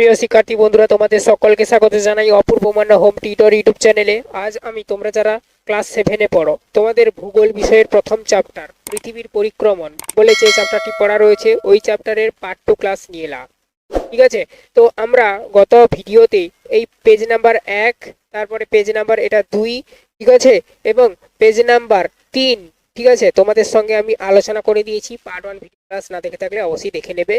প্রিয় শিক্ষার্থী বন্ধুরা, তোমাদের সকলকে স্বাগত জানাই Apurba Manna home tutor YouTube চ্যানেলে আজ আমি তোমরা যারা ক্লাস সেভেনে পড়ো, তোমাদের ভূগোল বিষয়ের প্রথম চ্যাপ্টার পৃথিবীর পরিক্রমণ বলে যে চ্যাপ্টারটি পড়া রয়েছে, ওই চ্যাপ্টারের পার্ট টু ক্লাস নিয়ে এলাম। ঠিক আছে? তো আমরা গত ভিডিওতে এই পেজ নাম্বার এক, তারপরে পেজ নাম্বার এটা দুই, ঠিক আছে? এবং পেজ নাম্বার তিন, ঠিক আছে? তোমাদের সঙ্গে আমি আলোচনা করে দিয়েছি। পার্ট ওয়ান ভিডিও ক্লাস না দেখে থাকলে অবশ্যই দেখে নেবে।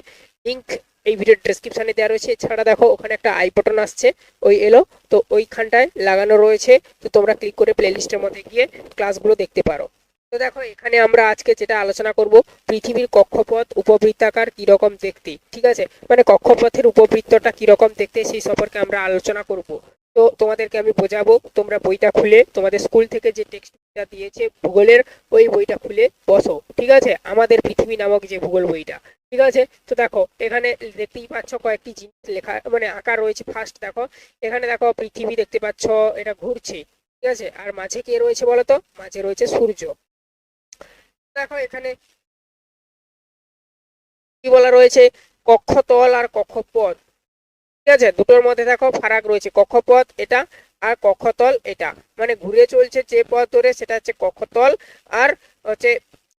লিঙ্ক এই ভিডিওর ডেসক্রিপশনে দেওয়া রয়েছে। এছাড়া দেখো, ওখানে একটা আই বাটন আসছে, ওই এলো। তো ওইখানটায় লাগানো রয়েছে। তো তোমরা ক্লিক করে প্লেলিস্টের মধ্যে গিয়ে ক্লাসগুলো দেখতে পারো। তো দেখো, এখানে আমরা আজকে যেটা আলোচনা করব, পৃথিবীর কক্ষপথ উপবৃত্তাকার কীরকম দেখতে, ঠিক আছে? মানে কক্ষপথের উপবৃত্তটা কীরকম দেখতে, সেই সম্পর্কে আমরা আলোচনা করব। তো তোমাদেরকে আমি বোঝাবো, তোমরা বইটা খুলে, তোমাদের স্কুল থেকে যে টেক্সট বইটা দিয়েছে, ভূগোলের ওই বইটা খুলে বসো, ঠিক আছে? আমাদের পৃথিবী নামক যে ভূগোল বইটা। ঠিক আছে? তো দেখো, এখানে দেখতেই পাচ্ছ কয়েকটি জিনিস লেখা মানে আঁকা রয়েছে। ফার্স্ট দেখো, এখানে দেখো পৃথিবী দেখতে পাচ্ছ, এটা ঘুরছে, ঠিক আছে? আর মাঝে কে রয়েছে বলতো? মাঝে রয়েছে সূর্য। দেখো এখানে কি বলা রয়েছে? কক্ষতল আর কক্ষপথ। ঠিক আছে? দুটোর মধ্যে দেখো ফারাক রয়েছে, কক্ষপথ এটা আর কক্ষতল এটা। মানে ঘুরে চলছে যে পথ ধরে, সেটা হচ্ছে কক্ষতল আর হচ্ছে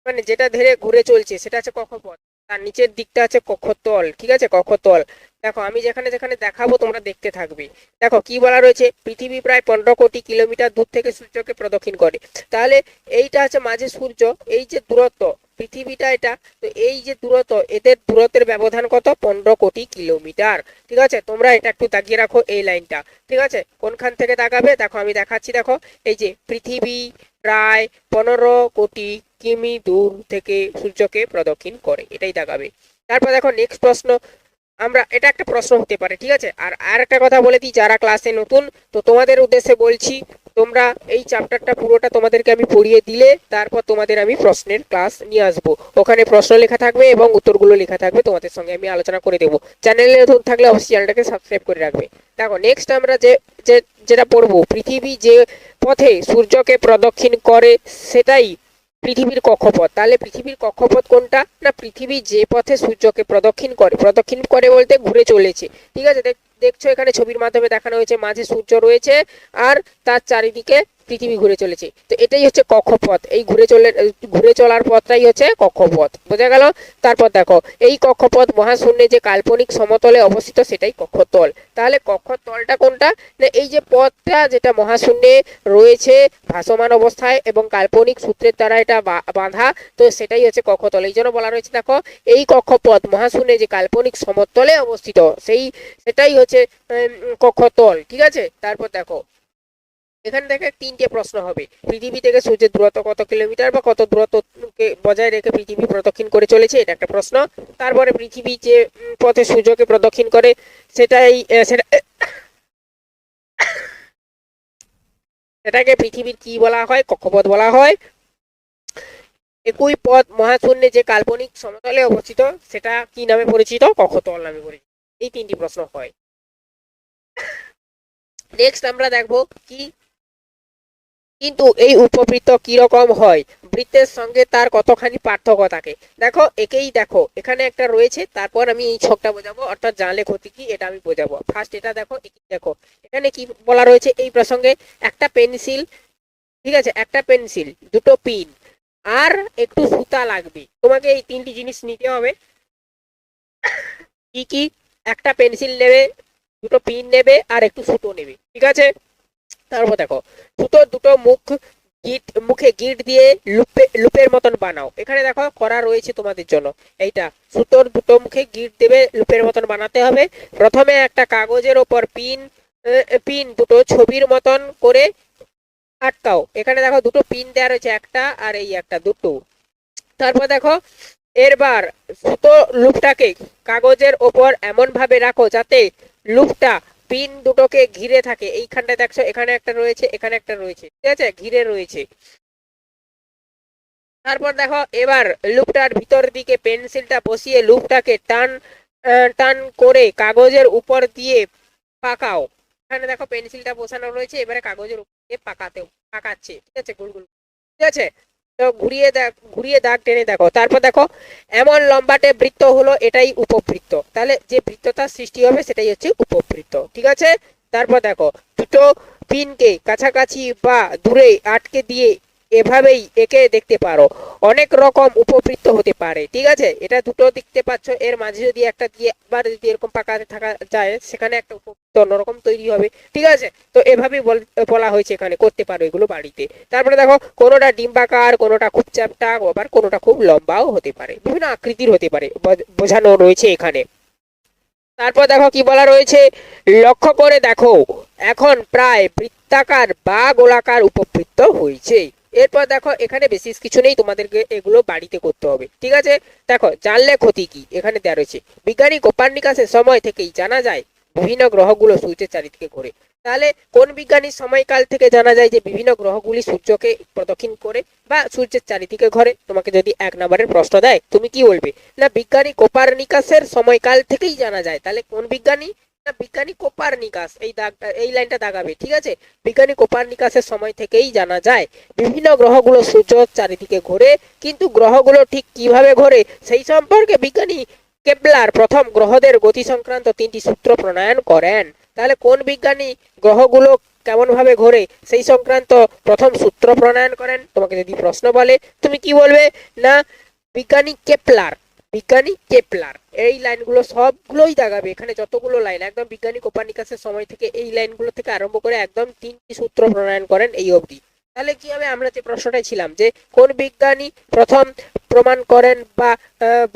মানে যেটা ধরে ঘুরে চলছে, সেটা হচ্ছে কক্ষপথ। তার নিচের দিকটা আছে কক্ষতল, ঠিক আছে? কক্ষতল। দেখো, আমি যেখানে যেখানে দেখাবো, তোমরা দেখতে থাকবে। দেখো, কি বলা রয়েছে? পৃথিবী প্রায় পনেরো কোটি কিলোমিটার দূর থেকে সূর্যকে প্রদক্ষিণ করে। তাহলে এইটা হচ্ছে মাঝে সূর্য, এই যে দূরত্ব, পৃথিবীটা এটা, তো এই যে দূরত্ব, এদের দূরত্বের ব্যবধান কত? পনেরো কোটি কিলোমিটার। ঠিক আছে? তোমরা এটা একটু তাকিয়ে রাখো এই লাইনটা। ঠিক আছে? কোনখান থেকে তাকাবে? দেখো, আমি দেখাচ্ছি, দেখো। এই যে পৃথিবী প্রায় পনেরো কোটি কিমি দূর থেকে সূর্যকে প্রদক্ষিণ করে, এটাই তাকাবে তারপর দেখো নেক্সট প্রশ্ন, আমরা, এটা একটা প্রশ্ন হতে পারে, ঠিক আছে? আর আর একটা কথা বলে দিই, যারা ক্লাসে নতুন, তো তোমাদের উদ্দেশ্যে বলছি, তোমরা এই চ্যাপ্টারটা পুরোটা তোমাদেরকে আমি পড়িয়ে দিলে, তারপর তোমাদের আমি প্রশ্নের ক্লাস নিয়ে আসব। ওখানে প্রশ্ন লেখা থাকবে এবং উত্তরগুলো লেখা থাকবে, তোমাদের সঙ্গে আমি আলোচনা করে দেবো। চ্যানেলে নতুন থাকলে অবশ্যই চ্যানেলটাকে সাবস্ক্রাইব করে রাখবে। দেখো নেক্সট আমরা যে, যেটা পড়ব, পৃথিবী যে পথে সূর্যকে প্রদক্ষিণ করে, সেটাই পৃথিবীর কক্ষপথ। তাহলে পৃথিবীর কক্ষপথ কোনটা? না, পৃথিবী যে পথে সূর্যকে প্রদক্ষিণ করে প্রদক্ষিণ করে বলতে ঘুরে চলেছে। ঠিক আছে? দেখ- দেখছ এখানে ছবির মাধ্যমে দেখানো হয়েছে মাঝে সূর্য রয়েছে আর তার চারিদিকে পৃথিবী ঘুরে চলেছে। তো এটাই হচ্ছে কক্ষপথ। এই ঘুরে চলে, ঘুরে চলার পথটাই হচ্ছে কক্ষপথ। বোঝা গেল? তারপর দেখো, এই কক্ষপথ মহাশূন্যে যে কাল্পনিক সমতলে অবস্থিত সেটাই কক্ষতল। তাহলে কক্ষতলটা কোনটা? না, এই যে পথটা যেটা মহাশূন্যে রয়েছে ভাসমান অবস্থায় এবং কাল্পনিক সূত্রের দ্বারা এটা বাঁধা, তো সেটাই হচ্ছে কক্ষতল। এই জন্য বলা রয়েছে, দেখো, এই কক্ষপথ মহাশূন্যে যে কাল্পনিক সমতলে অবস্থিত, সেই, সেটাই হচ্ছে কক্ষতল। ঠিক আছে? তারপর দেখো এখান থেকে তিনটে প্রশ্ন হবে। পৃথিবী থেকে সূর্যের দূরত্ব কত কিলোমিটার বা কত দূরত্বকে বজায় রেখে পৃথিবী প্রদক্ষিণ করে চলেছে? এটা একটা প্রশ্ন। তারপরে পৃথিবী যে পথে সূর্যকে প্রদক্ষিণ করে, সেটাই সেটা, সেটাকে পৃথিবীর কি বলা হয়? কক্ষপথ বলা হয়। একই পথ মহাশূন্যে যে কাল্পনিক সমতলে অবস্থিত, সেটা কি নামে পরিচিত? কক্ষতল নামে পরিচিত। এই তিনটি প্রশ্ন হয়। নেক্সট আমরা দেখব কি কিন্তু এই উপবৃত্ত কি রকম হয়? বৃত্তের সঙ্গে তার কতখানি পার্থক্য থাকে? দেখো, একেই দেখো। এখানে একটা রয়েছে, তারপর আমি এই ছকটা বোঝাবো। অর্থাৎ জানলে ক্ষতি কি, এটা আমি বোঝাবো। ফার্স্ট এটা দেখো একেই দেখো। এখানে কি বলা রয়েছে এই প্রসঙ্গে? একটা পেন্সিল, ঠিক আছে, একটা পেন্সিল, দুটো পিন, আর একটু সুতা লাগবে। তোমাকে এই তিনটি জিনিস নিতে হবে। কি কি? একটা পেন্সিল নেবে, দুটো পিন নেবে, আর একটু সুতো নেবে, ঠিক আছে? তারপর দেখো সুতোর দুটো মুখ গিট, মুখে গিট দিয়ে লুপে, লুপের মতন বানাও। এখানে দেখো, করা রয়েছে তোমাদের জন্য। এইটা, সুতোর দুটো মুখে গিট দেবে, লুপের মতন বানাতে হবে। প্রথমে একটা কাগজের ওপর পিন পিন, দুটো ছবির মতন করে আটকাও। এখানে দেখো, দুটো পিন দেওয়া রয়েছে, একটা আর এই একটা, দুটো। তারপর দেখো, এরবার সুতো লুপটাকে কাগজের ওপর এমন ভাবে রাখো যাতে লুপটা পিন দুটোকে ঘিরে থাকে। এইখানটা দেখছ, এখানে একটা রয়েছে, এখানে একটা রয়েছে। ঠিক আছে? ঘিরে রয়েছে। তারপর দেখো, এবার লুপটার ভিতর দিকে পেন্সিলটা বসিয়ে লুপটাকে টান টান করে কাগজের উপর দিয়ে পাকাও। এখানে দেখো, পেন্সিলটা বসানো রয়েছে, এবারে কাগজের উপর দিয়ে পাকাতে পাকাচ্ছে। ঠিক আছে, গোল গোল। ঠিক আছে? ঘুরিয়ে ঘুরিয়ে দাগ টেনে দেখো। তারপর দেখো, এমন লম্বাটে বৃত্ত হলো, এটাই উপবৃত্ত। তাহলে যে বৃত্ততার সৃষ্টি হবে, সেটাই হচ্ছে উপবৃত্ত, ঠিক আছে? তারপর দেখো, দুটো পিনকে কাছাকাছি বা দূরে আটকে দিয়ে এভাবেই একে দেখতে পারো। অনেক রকম উপবৃত্ত হতে পারে, ঠিক আছে? এটা দুটো দেখতে পাচ্ছ। এর মাঝে যদি একটা দিয়ে আবার যদি এরকম পাকাতে থাকা যায়, সেখানে একটা উপবৃত্ত অন্যরকম তৈরি হবে, ঠিক আছে? তো এভাবেই বল- হয়েছে এখানে, করতে পারো এগুলো বাড়িতে। তারপরে দেখো, কোনোটা ডিম্বাকার কোনোটা খুব চ্যাপটা, আবার কোনোটা খুব লম্বাও হতে পারে। বিভিন্ন আকৃতির হতে পারে, বোঝ- বোঝানো রয়েছে এখানে। তারপর দেখো, কি বলা রয়েছে? লক্ষ্য করে দেখো, এখন প্রায় বৃত্তাকার বা গোলাকার উপবৃত্ত হয়েছে। এরপর দেখো, এখানে বেশি কিছু নেই, তোমাদেরকে এগুলো বাড়িতে করতে হবে। ঠিক আছে? দেখো, জানলে ক্ষতি কি? এখানে দেওয়া রয়েছে, বিজ্ঞানী কোপার্নিকাসের সময় থেকেই জানা যায় বিভিন্ন গ্রহগুলো সূর্যের চারিদিকে ঘোরে। তাহলে কোন বিজ্ঞানীর সময়কাল থেকে জানা যায় যে বিভিন্ন গ্রহগুলি সূর্যকে প্রদক্ষিণ করে বা সূর্যের চারিদিকে ঘোরে? তোমাকে যদি এক নম্বরের প্রশ্ন দেয়, তুমি কি বলবে? না, বিজ্ঞানী কোপার্নিকাসের সময়কাল থেকেই জানা যায়। তাহলে কোন বিজ্ঞানী? না বিজ্ঞানী কোপার্নিকাস, এই দাগটা এই লাইনটা দাগাবে, ঠিক আছে? বিজ্ঞানী কোপার্নিকাসের সময় থেকেই জানা যায়, বিভিন্ন গ্রহগুলো সূর্য চারিদিকে ঘোরে, কিন্তু গ্রহগুলো ঠিক কীভাবে ঘোরে সেই সম্পর্কে বিজ্ঞানী কেপলার প্রথম গ্রহদের গতি সংক্রান্ত তিনটি সূত্র প্রণয়ন করেন। তাহলে কোন বিজ্ঞানী গ্রহগুলো কেমন ভাবে ঘোরে সেই সংক্রান্ত প্রথম সূত্র প্রণয়ন করেন? তোমাকে যদি প্রশ্ন বলে, তুমি কি বলবে? না, বিজ্ঞানী কেপলার। বিজ্ঞানী কেপলার। এই লাইনগুলো সবগুলোই দাগাবে এখানে যতগুলো লাইন, একদম বিজ্ঞানী কোপার্নিকাসের সময় থেকে এই লাইনগুলো থেকে আরম্ভ করে একদম তিনটি সূত্র প্রণয়ন করেন এই অবধি। তাহলে কি হবে? আমরা যে প্রশ্নটাই ছিলাম যে কোন বিজ্ঞানী প্রথম প্রমাণ করেন বা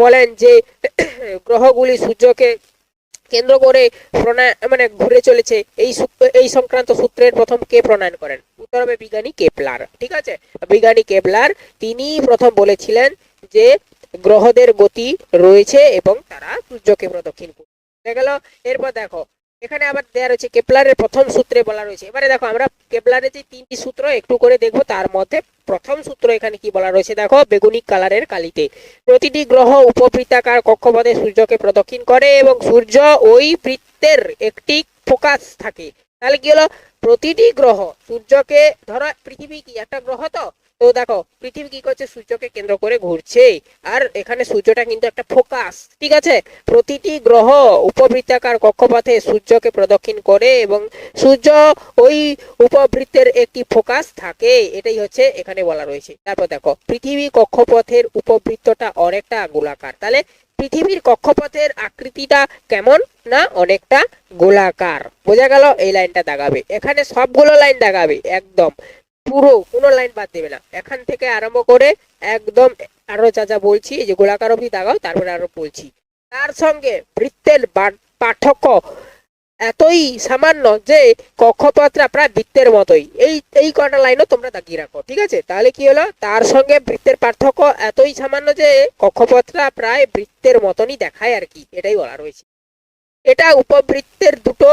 বলেন যে গ্রহগুলি সূর্যকে কেন্দ্র করে প্রণয় মানে ঘুরে চলেছে, এই এই সংক্রান্ত সূত্রের প্রথম কে প্রণয়ন করেন? উত্তর হবে বিজ্ঞানী কেপলার। ঠিক আছে? বিজ্ঞানী কেপলার তিনি প্রথম বলেছিলেন যে গ্রহদের গতি রয়েছে এবং তারা সূর্যকে প্রদক্ষিণ করে দেখা গেল। এরপর দেখো, এখানে আবার দেওয়া রয়েছে কেপলারের প্রথম সূত্রে বলা রয়েছে। এবারে দেখো, আমরা কেপলারের যে তিনটি সূত্র, একটু করে দেখব, তার মধ্যে প্রথম সূত্র এখানে কি বলা রয়েছে? দেখো, বেগুনি কালারের কালিতে। প্রতিটি গ্রহ উপবৃত্তাকার কক্ষপথে সূর্যকে প্রদক্ষিণ করে এবং সূর্য ওই বৃত্তের একটি ফোকাস থাকে। তাহলে কি হলো? প্রতিটি গ্রহ সূর্যকে, ধরো, পৃথিবী কি একটা গ্রহ তো? তো দেখো, পৃথিবী কি করছে? সূর্যকে কেন্দ্র করে ঘুরছে। আর এখানে সূর্যটা কিন্তু একটা ফোকাস ঠিক আছে? প্রতিটি গ্রহ উপবৃত্তাকার কক্ষপথে সূর্যকে প্রদক্ষিণ করে এবং সূর্য ওই উপবৃত্তের একটি ফোকাস থাকে। এটাই হচ্ছে এখানে বলা রয়েছে। তারপর দেখো, পৃথিবী কক্ষপথের উপবৃত্তটা অনেকটা গোলাকার। তাহলে পৃথিবীর কক্ষপথের আকৃতিটা কেমন না অনেকটা গোলাকার? বোঝা গেল? এই লাইনটা দাগাবে। এখানে সবগুলো লাইন দাগাবে, একদম। পুরো কোনো লাইন বাদ দেবে না। এখান থেকে আরম্ভ করে একদম আরও যা যা বলছি, এই যে গোলাকার অবধি দাগাও, তারপরে আরও বলছি। তার সঙ্গে বৃত্তের পার্থক্য এতই সামান্য যে কক্ষপথটা প্রায় বৃত্তের মতোই। এই এই কটা লাইনও তোমরা দাগিয়ে রাখো, ঠিক আছে? তাহলে কি হলো? তার সঙ্গে বৃত্তের পার্থক্য এতই সামান্য যে কক্ষপথটা প্রায় বৃত্তের মতনই দেখায় আর কি, এটাই বলা রয়েছে। এটা উপবৃত্তের দুটো,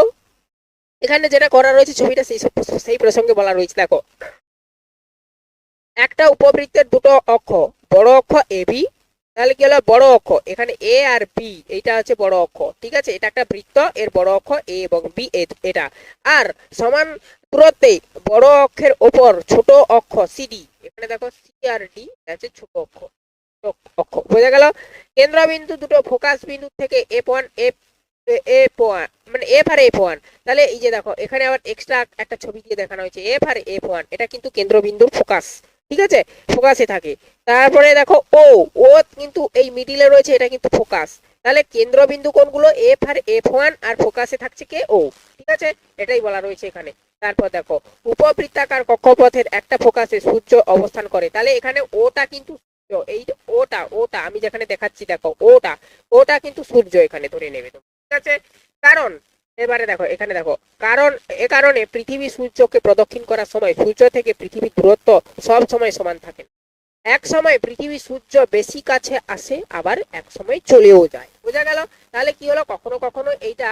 এখানে যেটা করা রয়েছে, ছবিটা সেই সেই প্রসঙ্গে বলা রয়েছে, দেখো। একটা উপবৃত্তের দুটো অক্ষ, বড় অক্ষ এ বি তাহলে কি হলো? বড় অক্ষ। এখানে এ আর বি এইটা হচ্ছে বড় অক্ষ, ঠিক আছে? এটা একটা বৃত্ত, এর বড় অক্ষ এ এবং বি এটা। আর সমান দূরত্বে বড় অক্ষের ওপর ছোট অক্ষ সিডি এখানে দেখো সি আর ডি আছে ছোট অক্ষ অক্ষ। বোঝা গেল? কেন্দ্রবিন্দু দুটো ফোকাস বিন্দু থেকে F one F F one মানে এফ আর এফ ওয়ান তাহলে এই যে দেখো, এখানে আবার এক্সট্রা একটা ছবি দিয়ে দেখানো হয়েছে এফ আর এফ ওয়ান এটা কিন্তু কেন্দ্রবিন্দুর ফোকাস। ঠিক আছে? ফোকাসে থাকে। তারপরে দেখো ও ও কিন্তু এই মিডিলে রয়েছে, এটা কিন্তু ফোকাস। তাহলে কেন্দ্রবিন্দু কোনগুলো? এফ আর এফ ওয়ান আর ফোকাসে থাকছে কে? ও ঠিক আছে? এটাই বলা রয়েছে এখানে। তারপর দেখো, উপবৃত্তাকার কক্ষপথের একটা ফোকাসে সূর্য অবস্থান করে। তাহলে এখানে ওটা কিন্তু এই ওটা ওটা আমি যেখানে দেখাচ্ছি দেখো ওটা ওটা কিন্তু সূর্য এখানে ধরে নেবে ঠিক আছে? কারণ এবারে দেখো, এখানে দেখো, কারণ, এ কারণে পৃথিবী সূর্যকে প্রদক্ষিণ করার সময় সূর্য থেকে পৃথিবীর দূরত্ব সব সময় সমান থাকে। এক সময় পৃথিবী সূর্য বেশি কাছে আসে, আবার এক সময় চলেও যায়। বোঝা গেল? তাহলে কি হলো? কখনো কখনো এইটা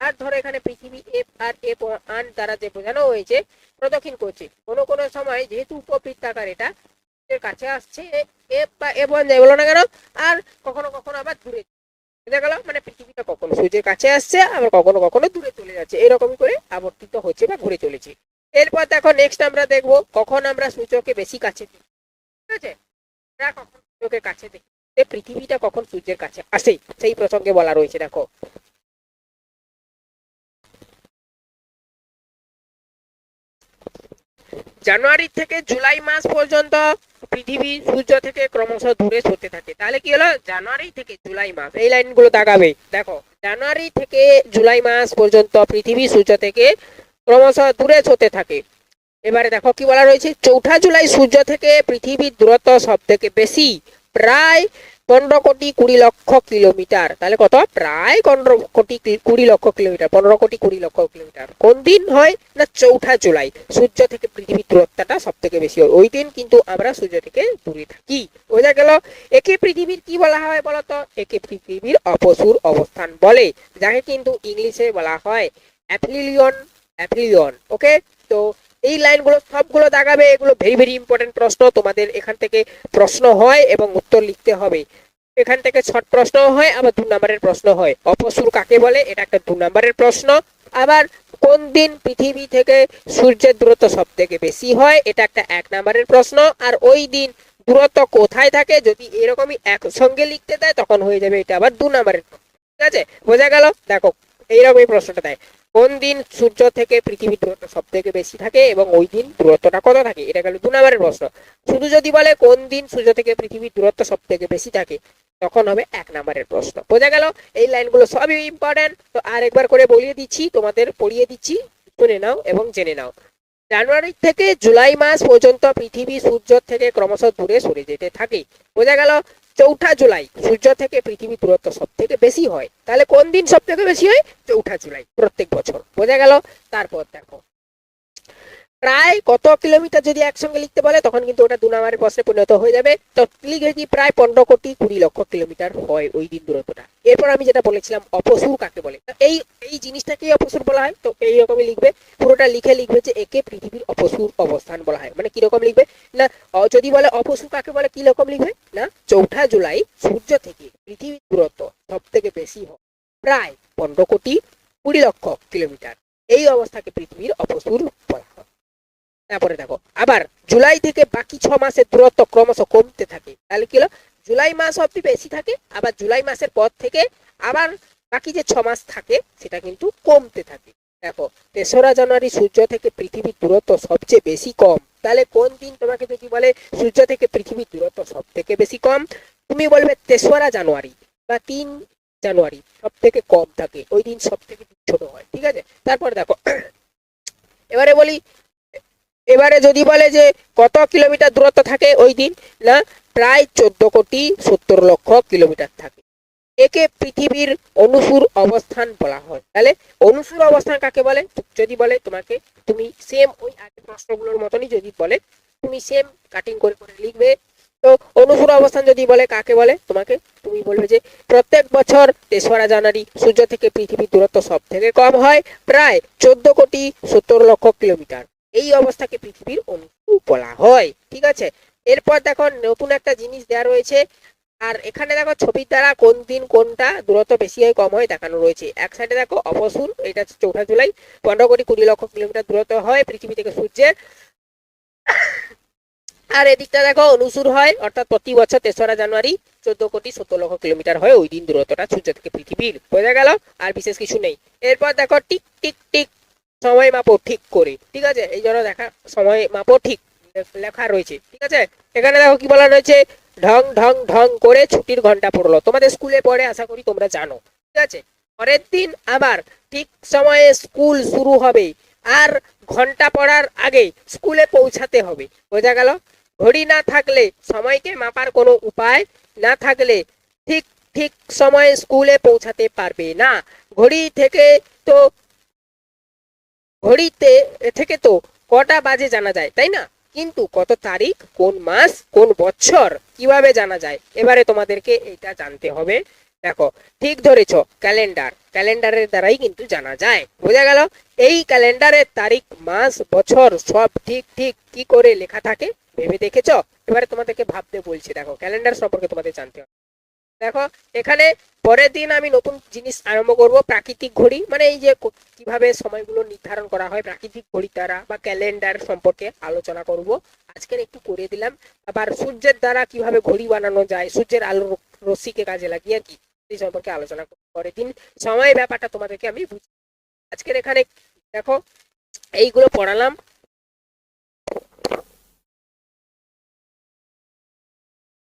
আর ধরো এখানে পৃথিবী এফ আর এফ আন দ্বারা যে বোঝানো হয়েছে, প্রদক্ষিণ করছে। কোনো কোনো সময় যেহেতু উপবৃত্তাকার এটা কাছে আসছে এফ বা এফ ওয়ান যাই বলো না কেন? আর কখনো কখনো আবার দূরে বোঝা গেল মানে পৃথিবীটা কখনো সূর্যের কাছে আসছে, আবার কখনো কখনো দূরে চলে যাচ্ছে। এরকমই করে আবর্তিত হচ্ছে বা ঘুরে চলেছে। এরপর দেখো নেক্সট আমরা দেখব, কখন আমরা সূর্যকে বেশি কাছে দেখি। ঠিক আছে? আমরা কখন সূর্যকে কাছে দেখি? পৃথিবীটা কখন সূর্যের কাছে আসে, সেই প্রসঙ্গে বলা রয়েছে, দেখো। জানুয়ারি থেকে জুলাই মাস পর্যন্ত পৃথিবী সূর্য থেকে ক্রমশ দূরে সরতে থাকে। তাহলে কি হলো? জানুয়ারি থেকে জুলাই মাস। এই লাইনগুলো দাগাবে দেখো, জানুয়ারি থেকে জুলাই মাস পর্যন্ত পৃথিবী সূর্য থেকে ক্রমশ দূরে সরতে থাকে। এবারে দেখো কি বলা রয়েছে? চৌঠা জুলাই সূর্য থেকে পৃথিবীর দূরত্ব সব থেকে বেশি। প্রায় পনেরো কোটি কুড়ি লক্ষ কিলোমিটার। তাহলে কত? প্রায় পনেরো কোটি কুড়ি লক্ষ কিলোমিটার। পনেরো কোটি কুড়ি লক্ষ কিলোমিটার। কোন দিন হয় না চৌঠা জুলাই? সূর্য থেকে পৃথিবীর দূরত্বটা সব থেকে বেশি হয়। ওই দিন কিন্তু আমরা সূর্য থেকে দূরে থাকি। বোঝা গেল? একে পৃথিবীর কি বলা হয় বলতো? একে পৃথিবীর অপসুর অবস্থান বলে। যাকে কিন্তু ইংলিশে বলা হয় অ্যাফিলিয়ন অ্যাফিলিয়ন ওকে তো এই লাইনগুলো সবগুলো দাগাবে, এগুলো ভেরি ভেরি ইম্পর্টেন্ট প্রশ্ন। তোমাদের এখান থেকে প্রশ্ন হয় এবং উত্তর লিখতে হবে। এখান থেকে ছট প্রশ্ন হয়, আবার দু নম্বরের প্রশ্ন হয়। অপসুর কাকে বলে? এটা একটা দু নম্বরের প্রশ্ন। আবার কোন দিন পৃথিবী থেকে সূর্যের দূরত্ব সব থেকে বেশি হয়? এটা একটা এক নম্বরের প্রশ্ন। আর ওই দিন দূরত্ব কোথায় থাকে? যদি এরকমই একসঙ্গে লিখতে দেয়, তখন হয়ে যাবে এটা আবার দু নম্বরের। ঠিক আছে? বোঝা গেল? দেখো, এইরকমই প্রশ্নটা দেয়। কোন দিন সূর্য থেকে পৃথিবীর দূরত্ব সব থেকে বেশি থাকে এবং ওই দিন দূরত্বটা কত থাকে? এটা গেল দু নম্বরের প্রশ্ন। শুধু যদি বলে কোন দিন সূর্য থেকে পৃথিবীর দূরত্ব সব থেকে বেশি থাকে, তখন হবে এক নম্বরের প্রশ্ন। বোঝা গেল? এই লাইনগুলো সবই ইম্পর্টেন্ট তো আর একবার করে বলিয়ে দিচ্ছি, তোমাদের পড়িয়ে দিচ্ছি, শুনে নাও এবং জেনে নাও। জানুয়ারি থেকে জুলাই মাস পর্যন্ত পৃথিবী সূর্য থেকে ক্রমশ দূরে সরে যেতে থাকে। বোঝা গেল? চৌঠা জুলাই, সূর্য থেকে পৃথিবীর দূরত্ব সব থেকে বেশি হয়। তাহলে কোন দিন সব থেকে বেশি হয়? চৌঠা জুলাই, প্রত্যেক বছর। বোঝা গেল? তারপর দেখো। প্রায় কত কিলোমিটার যদি একসঙ্গে লিখতে বলে, তখন কিন্তু ওটা দু নম্বরের প্রশ্নে পরিণত হয়ে যাবে। তো লিখে কি প্রায় পনেরো কোটি কুড়ি লক্ষ কিলোমিটার হয় ওই দিন দূরত্বটা। এরপর আমি যেটা বলেছিলাম, অপসুর কাকে বলে? এই এই জিনিসটাকেই অপসুর বলা হয়। তো এই রকমই লিখবে। পুরোটা লিখে লিখবে যে একে পৃথিবীর অপসুর অবস্থান বলা হয়। মানে কীরকম লিখবে? না যদি বলে অপসুর কাকে বলে, কি রকম লিখবে? না, চৌঠা জুলাই সূর্য থেকে পৃথিবীর দূরত্ব সব থেকে বেশি হয়। প্রায় পনেরো কোটি কুড়ি লক্ষ কিলোমিটার। এই অবস্থাকে পৃথিবীর অপসুর বলা হয় তারপরে দেখো আবার জুলাই থেকে বাকি ছ মাসের দূরত্ব ক্রমশ কমতে থাকে। তাহলে কি হলো? জুলাই মাস অব্দি বেশি থাকে, আবার জুলাই মাসের পর থেকে আবার বাকি যে ছ মাস থাকে, সেটা কিন্তু কমতে থাকে। দেখো, তেসরা জানুয়ারি সূর্য থেকে পৃথিবীর দূরত্ব সবচেয়ে বেশি কম। তাহলে কোন দিন তোমাকে যদি বলে সূর্য থেকে পৃথিবীর দূরত্ব সব থেকে বেশি কম? তুমি বলবে তেসরা জানুয়ারি বা তিন জানুয়ারি সব থেকে কম থাকে। ওই দিন সব থেকে ছোট হয়, ঠিক আছে? তারপর দেখো, এবারে বলি এবারে যদি বলে যে কত কিলোমিটার দূরত্ব থাকে ওই দিন? না, প্রায় চোদ্দ কোটি সত্তর লক্ষ কিলোমিটার থাকে। একে পৃথিবীর অনুসুর অবস্থান বলা হয়। তাহলে অনুসুর অবস্থান কাকে বলে? যদি বলে তোমাকে, তুমি সেম ওই আগের প্রশ্নগুলোর মতনই যদি বলে, তুমি সেম কাটিং করে করে লিখবে। তো অনুসুর অবস্থান যদি বলে, কাকে বলে? তোমাকে। তুমি বলবে যে প্রত্যেক বছর তেসরা জানুয়ারি সূর্য থেকে পৃথিবীর দূরত্ব সব থেকে কম হয়, প্রায় চোদ্দ কোটি সত্তর লক্ষ কিলোমিটার। এই অবস্থাকে পৃথিবীর অনুসুর বলা হয়, ঠিক আছে? এরপর দেখো নতুন একটা জিনিস দেওয়া রয়েছে, আর এখানে দেখো ছবির দ্বারা কোন দিন কোনটা দূরত্ব বেশি হয়, কম হয় দেখানো রয়েছে। এক সাইডে দেখো অপসুর এটা হচ্ছে চৌঠা জুলাই, পনেরো কোটি কুড়ি লক্ষ কিলোমিটার দূরত্ব হয় পৃথিবী থেকে সূর্যের। আর এদিকটা দেখো অনুসুর হয়, অর্থাৎ প্রতি বছর তেসরা জানুয়ারি চোদ্দ কোটি সত্তর লক্ষ কিলোমিটার হয়, ওই দিন দূরত্বটা সূর্য থেকে পৃথিবীর। বোঝা গেল? আর বিশেষ কিছু নেই। এরপর দেখো টিক টিক টিক সময় মাপো ঠিক করে, ঠিক আছে? এই জন্য দেখা, সময় মাপো ঠিক লেখা রয়েছে, ঠিক আছে? এখানে দেখো কি বলা রয়েছে? ঢং ঢং ঢং করে ছুটির ঘণ্টা পড়ল। তোমাদের স্কুলে পড়ে আশা করি তোমরা জানো, ঠিক আছে? পরের দিন আবার ঠিক সময়ে স্কুল শুরু হবে, আর ঘণ্টা পড়ার আগে স্কুলে পৌঁছাতে হবে, বোঝা গেল? ঘড়ি না থাকলে সময়কে মাপার কোনো উপায় না থাকলে ঠিক ঠিক সময়ে স্কুলে পৌঁছাতে পারবে না। ঘড়ি থেকে তো ঘড়িতে থেকে তো কটা বাজে জানা যায়, তাই না? কিন্তু কত তারিখ, কোন মাস, কোন বছর, কীভাবে জানা যায়? এবারে তোমাদেরকে এটা জানতে হবে। দেখো, ঠিক ধরেছ, ক্যালেন্ডার। ক্যালেন্ডারের দ্বারাই কিন্তু জানা যায়। বোঝা গেল? এই ক্যালেন্ডারের তারিখ, মাস, বছর, সব ঠিক ঠিক কি করে লেখা থাকে, ভেবে দেখেছ? এবারে তোমাদেরকে ভাবতে বলছি, দেখো, ক্যালেন্ডার সম্পর্কে তোমাদের জানতে হবে। দেখো, এখানে পরের দিন আমি নতুন জিনিস আরম্ভ করব, প্রাকৃতিক ঘড়ি। মানে এই যে কীভাবে সময়গুলো নির্ধারণ করা হয় প্রাকৃতিক ঘড়ি দ্বারা বা ক্যালেন্ডার সম্পর্কে আলোচনা করব। আজকের একটু করে দিলাম। আবার সূর্যের দ্বারা কীভাবে ঘড়ি বানানো যায়, সূর্যের আলো রশ্মিকে কাজে লাগিয়ে আর কি সেই সম্পর্কে আলোচনা পরের দিন। সময় ব্যাপারটা তোমাদেরকে আমি বুঝি আজকের এখানে দেখো, এইগুলো পড়ালাম।